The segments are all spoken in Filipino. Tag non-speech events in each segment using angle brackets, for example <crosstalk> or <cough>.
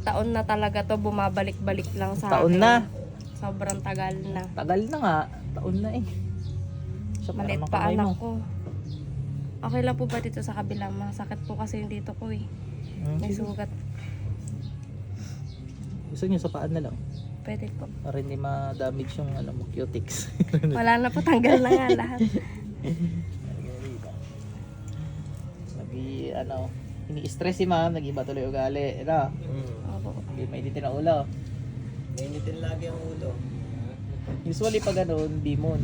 Taon na talaga to, bumabalik-balik lang sa Taon akin. na. Sobrang tagal na. Tagal na nga. Taon na eh. Maliit parang pa kamay anak mo. ko. Okay lang po ba dito sa kabila? Masakit po kasi yung dito ko eh. Hmm, May sige. sugat. Gusto niyo sa paan na lang. Pwede po. Para hindi ma-damage yung ano mo, cutics. <laughs> Wala na po, tanggal na nga lahat. Nagi, ano, ini-stress si ma'am, nag-iba tuloy ugali. Ano, Opo. Hindi mainitin ang ulo. Mainitin lagi ang ulo. Usually pag ano, demon.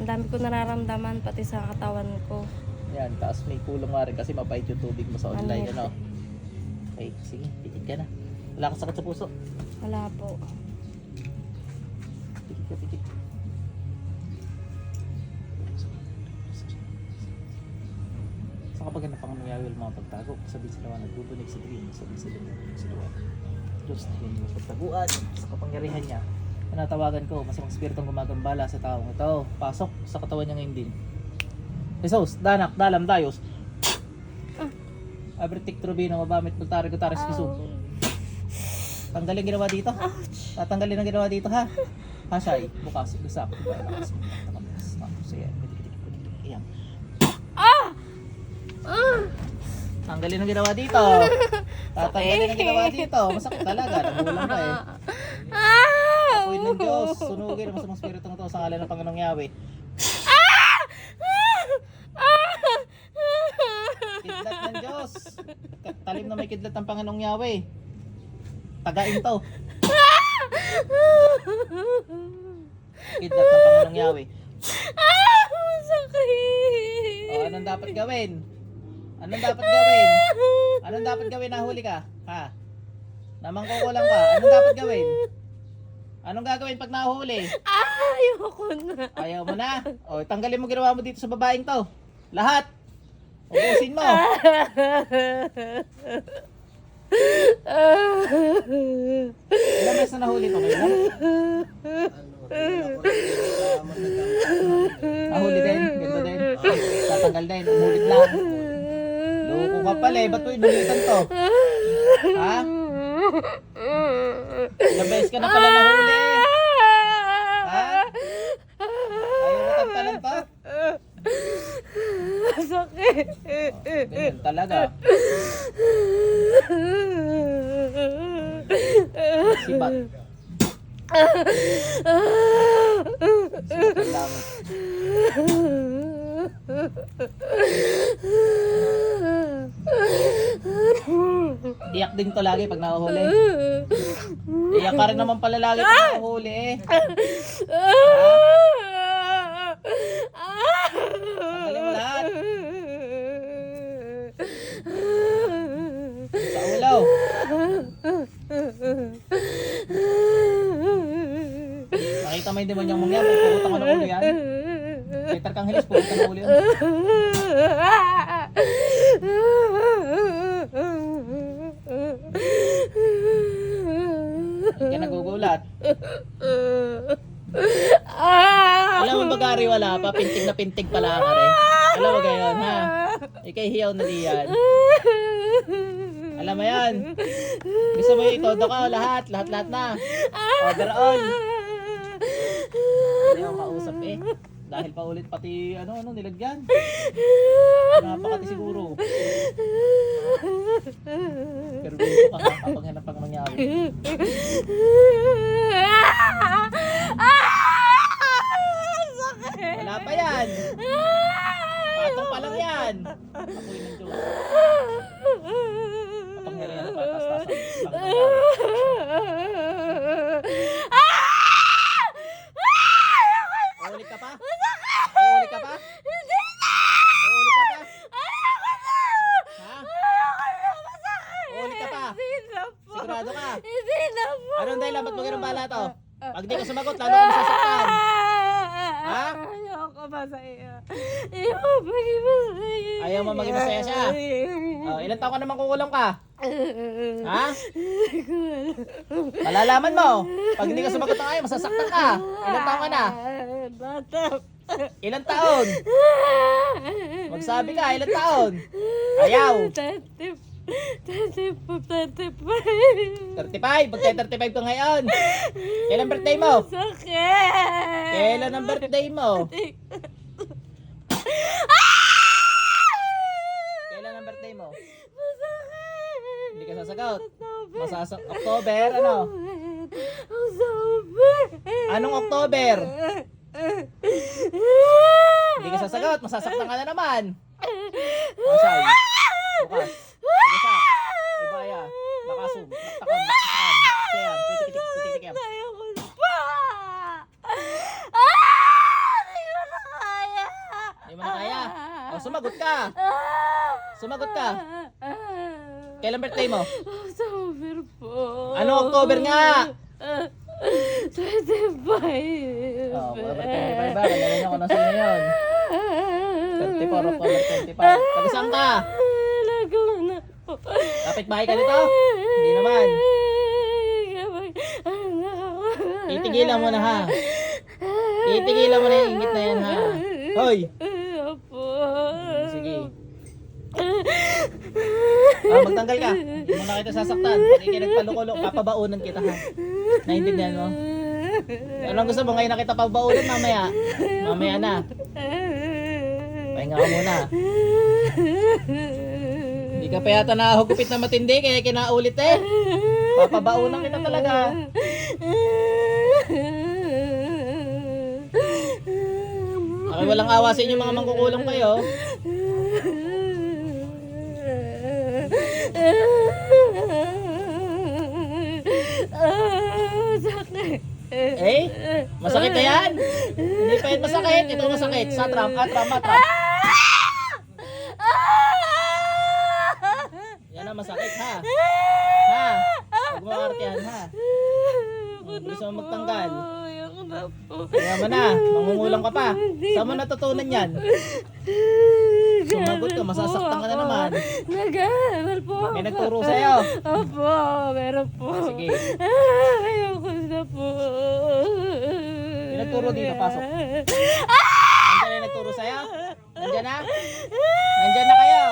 Ang dami ko nararamdaman, pati sa katawan ko. Yan, taas may kulong nga rin kasi mapait yung tubig mo sa online, Ano? ano. Okay, sige, tikit ka na. Wala kang sakit sa puso. Wala po. Tikit ka, tikit. So kapag napangamangyari yung mga pagtago, sabihin sila nagbubunig sa dream, sabihin sila mga sila Diyos na pagtaguan sa kapangyarihan niya. Panatawagan ko, masamang spiritong gumagambala sa taong ito. Pasok sa katawan niya ngayon din. Jesus, danak, dalam, dayos. Abritik trubino, mabamit, magtari, gutaris, kisu. Tanggalin ginawa dito. Tatanggalin ang ginawa dito ha. Hasay, bukas, gusak. Mo. Takamas. Tapos, ayan. Pitik-pitik, pitik-pitik. Ayan. Tanggalin ang ginawa dito. <laughs> Tatanggalin ang ginawa dito. Masakit talaga. Nagulang ka eh. Apoy ng Diyos. Sunugin ang masamang spirito to sa ngalan ng Panginoong Yahweh. Kidlat ng Diyos. Talim na may kidlat ng Panginoong Yahweh. Tagain to. Kidlat ng Panginoong Yahweh. Sakit! O, anong dapat gawin? Anong dapat gawin? Anong dapat gawin? Nahuli ka? Ha? Namangkukulang ka? Anong dapat gawin? Anong gagawin pag nahuli? Ayoko na. Ayaw mo na? O, tanggalin mo ginawa mo dito sa babaeng to. Lahat. Ubusin mo. Ilang beses na nahuli ko nagkakaroon. Nahuli din? Ganito din? Tatanggal din? Umulit lang? Loko ka pala eh. Ba't mo inulitan to? Ha? Ilang beses ka na pala nahuli eh. Ha? Ayaw mo tagtalan pa? Sakit. Ganyan talaga. Sibat. Sibat ang. Iyak din to lagi pag nahuhuli. Iyak ka rin naman pala lagi pag nahuhuli eh. Tanggalin mo lahat. Sa ulaw. Nakita mo yung demonyang mong yan. Pagpupunta ko ng ulo yan. Peter Kanghelis, pupunta ng ulo yan. Hindi ka nagugulat. Alam mo bagari wala pa, pintig na pintig pala ka rin. Alam mo gayon ha? Ikay hiyaw na diyan. Alam mo yan. Gusto mo yung itodo ka lahat, lahat lahat na. On. Hindi ako kausap eh. Dahil pa ulit pati ano ano nilagyan. Napakati siguro. Pero gusto ka nga kapag hanap ang mangyari. Wala pa yan. Patong pa lang yan. Apoy ng Diyos. Kapangyarihan ng patas-tasan. Ang nangyari. Uulit ka pa? Uulit ka pa? Uulit ka pa? Ha? Uulit ka pa? Hindi na po. Sigurado ka? Hindi na po. Anong dahilan? Ba't mo ganun bala to? Sumagot, lalo kang sasaktan. <laughs> Ha? Ayoko masaya. Ayoko maging masaya. Ayaw mo maging masaya siya? Oh, ilan taon ka naman kukulong ka? Ha? Malalaman mo. Pag hindi ka sumagot ng ayaw, masasaktan ka. Ilan taon ka na? Bata. Ilan taon? Magsabi ka, ilan taon? Ayaw. 25 35, 35. 35, magka-35 ka ngayon. Kailan birthday mo? Sakit! Kailan ang birthday mo? Kailan ang birthday mo? Masakit! Hindi ka sasagot. October. Masasak October, ano? October. Anong October? Hindi ka sasagot, masasaktan ka na naman. Masay. Bukas. Naktakan. Sayan. Pitik-tik. Pitik-tik. Ayoko na pa! Ah! Hindi na kaya! Hindi mo na kaya. O, sumagot ka. Sumagot ka. Kailan birthday mo? October po. Ano October nga? Ah, 25. Oh, mga birthday ni Bye Kalala niyo kung nasa yun. 34 October 25. Taga saan ka? Laguna po. Kapit bahay ka nito? Hindi naman. Titigilan mo na ha. Titigilan mo na yung ingit na yan ha. Hoy! Opo. Sige. Ah, magtanggal ka. Hindi mo na kita sasaktan. Pag ikay nagpalukulo, papabaunan kita ha. Naintindihan mo? Anong gusto mo ngayon na kita pabaunan mamaya? Mamaya na. Pahinga ka muna. Hindi ka pa yata nahugupit na matindi kaya kinaulit eh. Papabaunan kita talaga. Ay, walang awa sa inyo mga mangkukulang kayo. Eh? Masakit na yan? Hindi pa yan masakit. Ito masakit. Satram, atram, atram. Yan ang masakit ha. Ha? Huwag mo artihan ha. Gusto mo magtanggal? Ayoko na po. Kaya mo na. Mangungulang ka. Saan mo natutunan yan? <laughs> Sumagot ka, masasaktan ka na naman. Nag-aaral po. May nagturo sa'yo. Opo, meron po. Sige. Ayoko na po. May nagturo dito, pasok. Nandiyan na nagturo sa'yo? Nandiyan na? Nandiyan na kayo?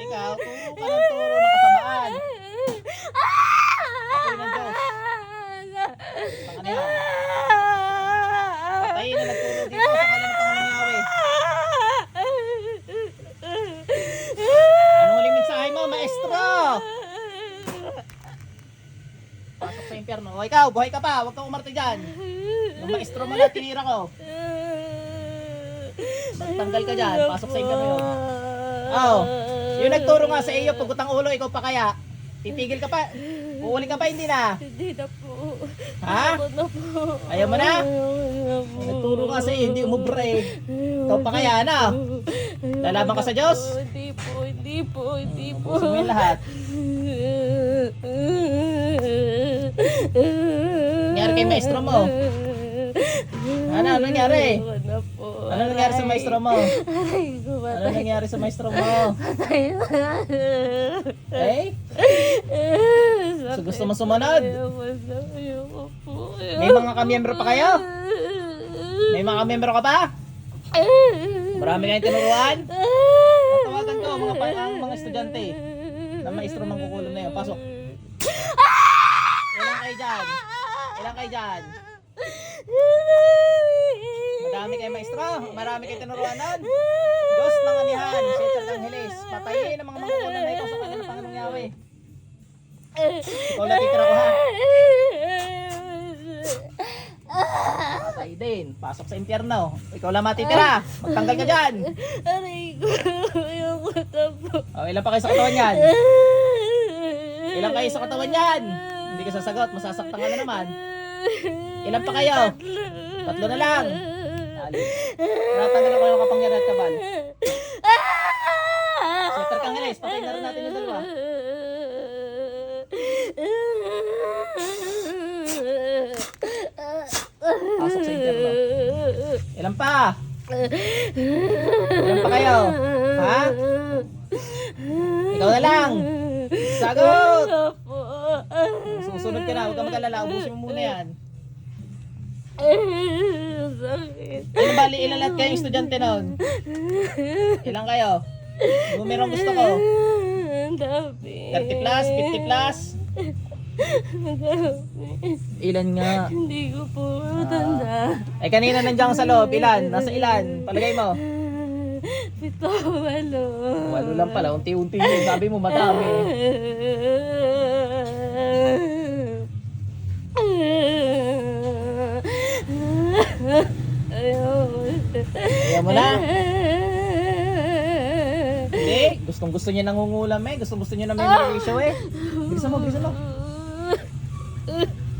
Ikaw, turo ka ng turo ng kasamaan. Apoy ng Diyos. Baka na yan. Patayin na nagturo dito sa kalan ng Panginoong Yahweh. Anong huling mensahe mo, maestro? Pasok sa impyerno. O ikaw, buhay ka pa. Huwag kang umarte dyan. Yung maestro mo na tinira ko. Magtanggal ka dyan. Pasok sa impyerno yun. Oh, yung nagturo nga sa iyo, pagutang ulo, ikaw pa kaya? Titigil ka pa? Uuling ka pa, hindi na. Hindi na po. Ha? Na po. Ayaw mo na? Na. Nagturo nga sa iyo, hindi umubra eh. Ikaw pa kaya, ano? Lalaban ka sa Diyos? Hindi po, hindi po, hindi po. Ubusin mo yung lahat. <laughs> Nangyari kay maestro mo? Ano, ano nangyari? Po. Ano nangyari sa maestro mo? Aray ko, Ano patay. nangyari sa maestro mo? Patay na. Eh? So gusto mo sumunod? Ayoko na, ayoko po. May mga kamiyembro pa kayo? May mga kamiyembro ka pa? Marami kayong tinuruan? Tawagan ko, mga, pa, ang mga estudyante. Na maestro mang kukulong na yun. Pasok. Kayo dyan? Ilan kayo dyan? Madami kayo maestro. Marami kayo tinuruan nun. Diyos ng anihan. Setter ng hilis. Patayin ang mga mangkukulang na ito sa kanila Panginoong Yahweh. Ikaw na titira ko ha. Patay din. Pasok sa impyerno. Ikaw lang matitira. Magtanggal ka dyan. Aray ko, ayoko na po. O, ilan pa kayo sa katawan yan? Ilan kayo sa katawan yan? Hindi ka sasagot. Masasaktan ka na naman. Ilan pa kayo? Tatlo na lang. Alis. Natanggal ako yung kapangyarihan at kabal. Setter kang hilis. Patay na rin natin yung dalawa. Pasok sa impyerno. Ilan pa? Ilan pa kayo? Ha? Ikaw na lang. Sagot! Opo. Susunod ka na. Huwag kang mag-alala. Ubusin mo muna yan. Sakit. Ilan bali, ilan lahat kayong estudyante noon? Ilan kayo? Numero ang gusto ko. Dami. 30 plus, 50 plus. Ilan nga? Hindi ko po matanda. Ay kanina nandiyan ka sa loob, ilan? Nasa ilan? Palagay mo. Pito, walo. Walo lang pala, unti-unti yun. Sabi mo madami. <laughs> Ayaw. Mo na? Hindi, gustong gusto niya nangungulam eh. Gustong gusto niya na may ratio eh. Bilisan mo, bilisan mo.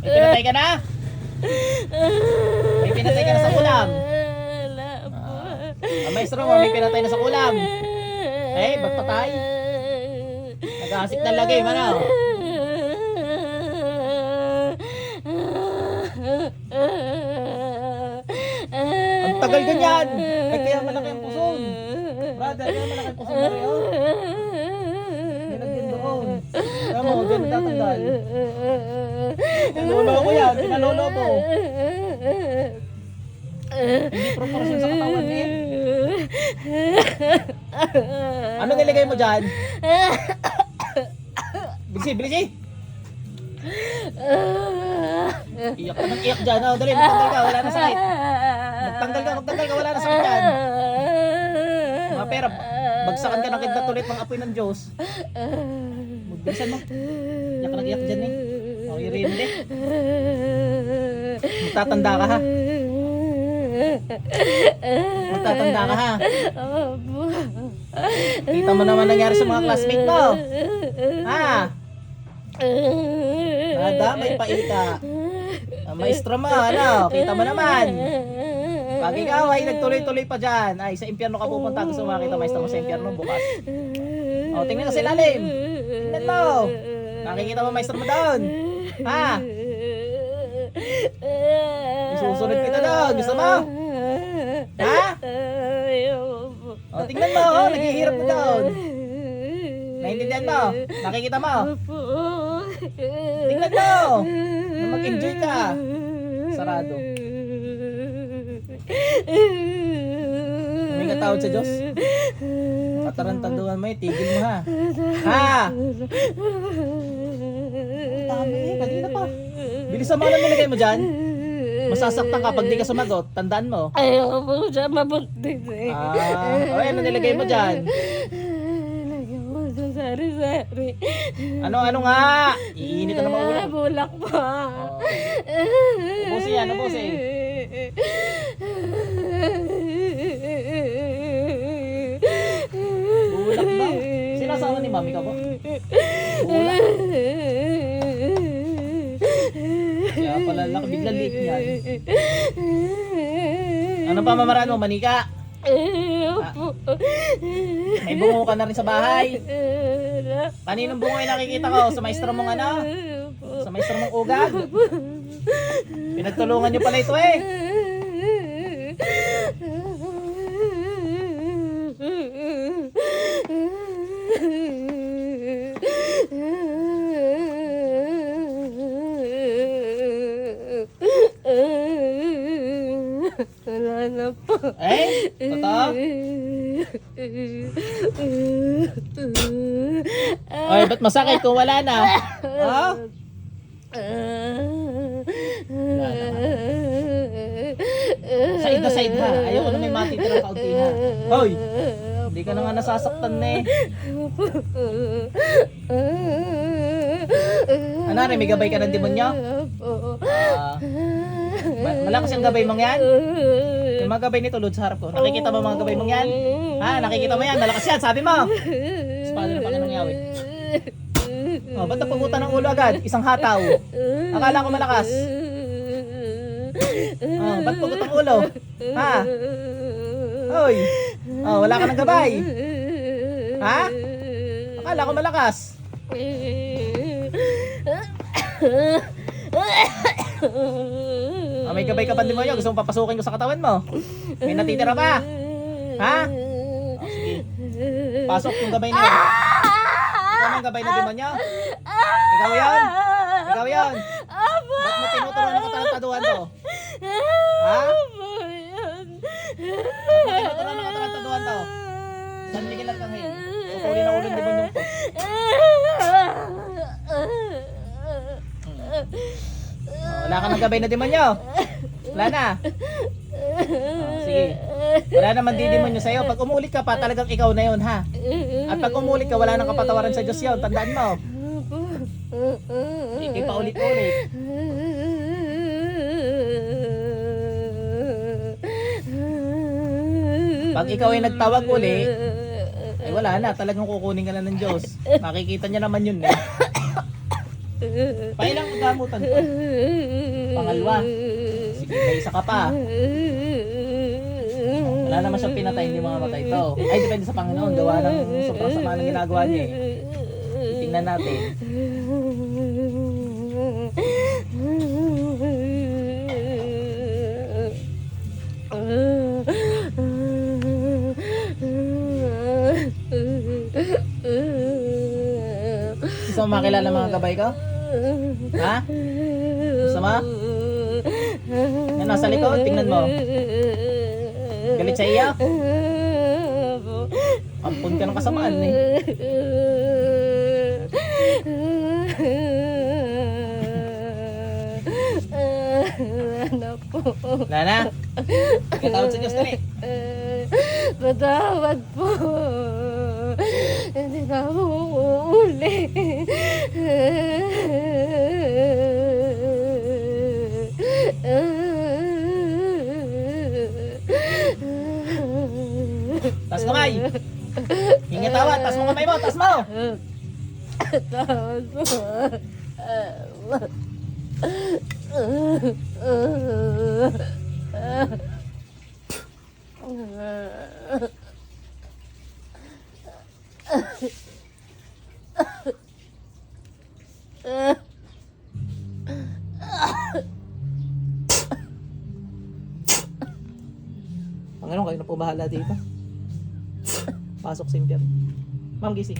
May pinatay ka na? May pinatay ka na sa ulam. Po. Ang maestro mo, may pinatay na sa ulam. Eh, ba't patay? Nag-aasik na lagay, ano? Tagal ganyan. Ay, kaya malaki ang puson. Brother, kaya malaki ang puson na rin, oh. Nilagyan doon. Kaya mo, dyan tatanggal. Pinalolo ko yan, pinalolo ko. Hindi proportion sa katawan eh. Ano nilagay mo dyan? Bilisi, bilisi! Iyak ka ng iyak dyan. Oh, dali, magtanggal ka, wala na sakit. Magtanggal ka, magtanggal ka, wala na sakit dyan. Mga pera, bagsakan ka ng kidlat ulit ng apoy ng Diyos. Magbilisan mo. Iyak ka ng iyak dyan eh. Oh, irindi. Magtatanda ka ha. Magtatanda ka ha. Kita mo naman nangyari sa mga classmate mo. Ha? Nadamay pa ika. Ang maestro mo, ano? Kita mo naman. Pag ikaw ay nagtuloy-tuloy pa dyan, ay sa impyerno ka pupunta. Gusto makita maestro mo sa impyerno bukas. O, tingnan ka sa ilalim. Tingnan mo. Nakikita mo maestro mo doon. Ha? Isusunod kita doon. Gusto mo? Ha? O, tingnan mo. Oh, naghihirap na doon. Naintindihan mo? Nakikita mo? Tingnan mo. Mag-enjoy ka. Sarado. May katawad sa Diyos. Katarantaduhan mo eh. Tigil mo ha. Ha? Dami eh. Kanina pa. Bilisan mo lang nilagay mo dyan. Masasaktan ka pag di ka sumagot. Tandaan mo. Ayaw po siya mabuntis eh. Ah, o ano nilagay mo dyan? <laughs> Ano, ano nga? Iinit na naman ulo. Ah, Bulak pa. Ubusin yan, ubusin. Bulak ba? Sinasama ni mami ka ba? Bulak. Kaya pala laki biglang leak niyan. Ano pa mamaraan mo? Manika? Ayaw po. May bungo ka na rin sa bahay. Kaninong bungo yung nakikita ko? Sa maestro mong ano? Sa maestro mong ugag? Pinagtulungan nyo pala ito eh. Wala na po. Eh? Totoo? Ay, ba't masakit kung wala na? Ha? Side na side ha. Ayoko na may matitirang kaunti ha. Hoy! Hindi ka na nga nasasaktan na eh. Ano may gabay ka ng demonyo? Ah, ma- malakas yung gabay mong yan? Mga gabay nito, Lord, sa harap ko. Nakikita mo mga gabay mong yan? Ha? Nakikita mo yan? Malakas yan, sabi mo! Espada na Panginoong Yahweh. Oh, ba't napugutan ng ulo agad? Isang hataw. Akala ko malakas. Oh, ba't pugot ang ulo? Ha? Hoy! Oh, wala ka ng gabay. Ha? Akala ko malakas. <coughs> Ah, may gabay ka ba demonyo? Gusto mong papasukin ko sa katawan mo? May natitira pa? Ha? Oh, sige. Pasok yung gabay na yun. Ikaw ang gabay na demonyo? Ikaw yan? Ikaw yan? Ba't mo tinuturuan ng katarantaduhan to? Ha? Ba't mo tinuturuan ng katarantaduhan to? San Miguel at Angel. putulin ako ng demonyo ko. Oh, wala ka ng gabay na demonyo. Wala na. Oh, sige. Wala naman di demonyo sa'yo. Pag umulit ka pa, talagang ikaw na yun, ha? At pag umulit ka, wala nang kapatawaran sa Diyos yun. Tandaan mo. Hindi pa ulit-ulit. Pag ikaw ay nagtawag uli, ay wala na. Talagang kukunin ka na ng Diyos. Makikita niya naman yun, eh. Pailang gamutan pa. Pangalawa. Sige, may isa ka pa. Wala naman siyang pinatay, hindi mga matay to. Ay, depende sa Panginoon. Gawa ng sobrang sama ng ginagawa niya eh. Tingnan natin. Gusto mo makilala mga gabay ko? Ha? Mo? Yan, nasa likod. Tingnan mo. Galit sa iyo? Ampun ka ng kasamaan eh. Ano po? Wala na. Katawad sa Diyos dali. Patawad po. Ako uuuli. Tas kamay. Hinga tawa. Tas mo kamay mo. Tas mo. Patawad <laughs> po. <coughs> Panginoon, kayo na po bahala dito. Pasok sa impyerno. Ma'am, gising.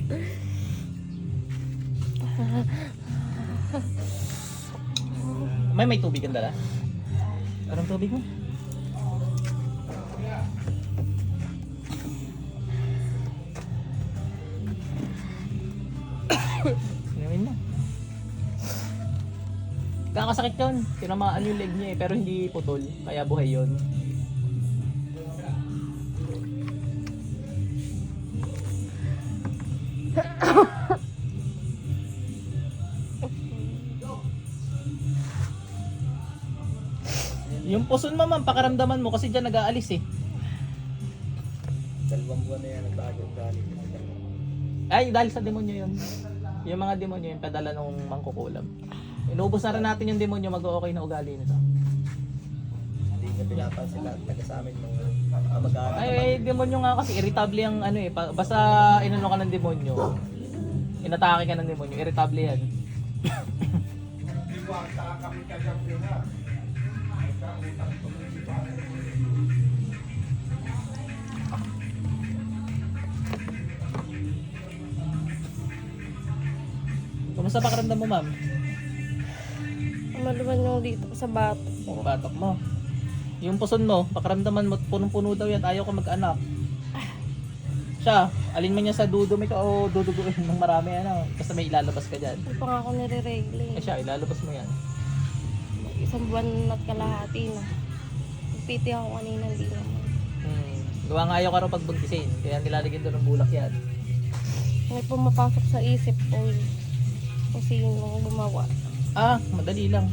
May may tubig ang dala? Anong tubig mo? Kakasakit yun. Tinamaan yung leg niya eh, pero hindi putol. Kaya buhay yun. Yung puson mo ma'am, pakaramdaman mo kasi dyan nag-aalis eh. Dalawang buwan na yan nagbago ang galing. Ay, dahil sa demonyo yun. Yung mga demonyo yung padala nung mangkukulam. Inubos na rin natin yung demonyo, mag-okay na ugali nito. Hindi ka pinapansin lahat taga sa amin mga kamag-anak. Ay, ay, demonyo nga kasi irritable yung ano eh. Pa- Basta inano ka ng demonyo, inatake ka ng demonyo, irritable yan. Kumusta pakiramdam mo, ma'am? Maluman yung dito sa bato. Yung batok mo. Yung puson mo, pakiramdaman mo, punong-puno daw yan, ayaw ka mag-anak. Siya, alin man niya sa dudumi ka o duduguin ng marami, ano, basta may ilalabas ka dyan. Hindi pa nga ako nire-regle Eh eh. siya, ilalabas mo yan. Isang buwan at kalahati na. Piti ako kanina, hindi naman. Hmm. Gawa nga ayaw ka raw pagbagtisin, kaya nilalagyan doon ng bulak yan. May pumapasok sa isip ko eh. Kung sino gumawa. Ah, madali lang.